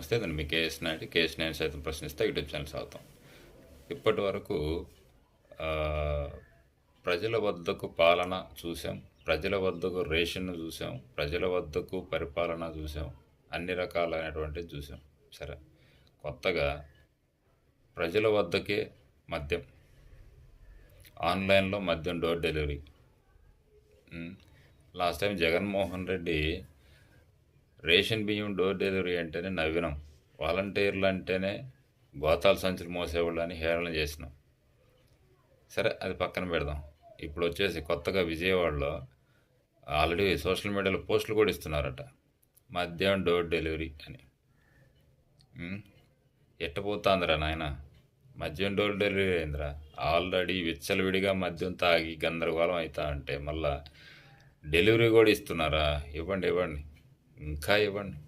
నమస్తే నేను మీ KS Naidu KS నేను సైతం ప్రశ్నిస్తే యూట్యూబ్ ఛానల్ సాగుతాం ఇప్పటి వరకు ప్రజల వద్దకు పాలన చూసాం ప్రజల వద్దకు రేషన్ చూసాం ప్రజల వద్దకు పరిపాలన చూసాం అన్ని రకాలైనటువంటివి చూసాం. సరే కొత్తగా ప్రజల వద్దకే మద్యం ఆన్లైన్లో మద్యం door delivery. Last time Jaganmohan Reddy ration బియ్యం డోర్ డెలివరీ అంటేనే నవ్వినాం. వాలంటీర్లు అంటేనే గోతాల సంచులు మోసేవాళ్ళు అని హేళన చేసినాం. సరే అది పక్కన పెడదాం. ఇప్పుడు వచ్చేసి కొత్తగా విజయవాడలో ఆల్రెడీ సోషల్ మీడియాలో పోస్టులు కూడా ఇస్తున్నారట. మద్యం డోర్ డెలివరీ అని. ఉమ్, ఎట్టపోతాందిరా నాయన? మద్యం డోర్ డెలివరీ అయిందిరా. ఆల్రెడీ విచ్చలవిడిగా మద్యం తాగి గందరగోళం అవుతా అంటే మళ్ళా డెలివరీ కూడా ఇస్తున్నారా? ఇవ్వండి ఇవ్వండి. ఇంకా ఇవ్వండి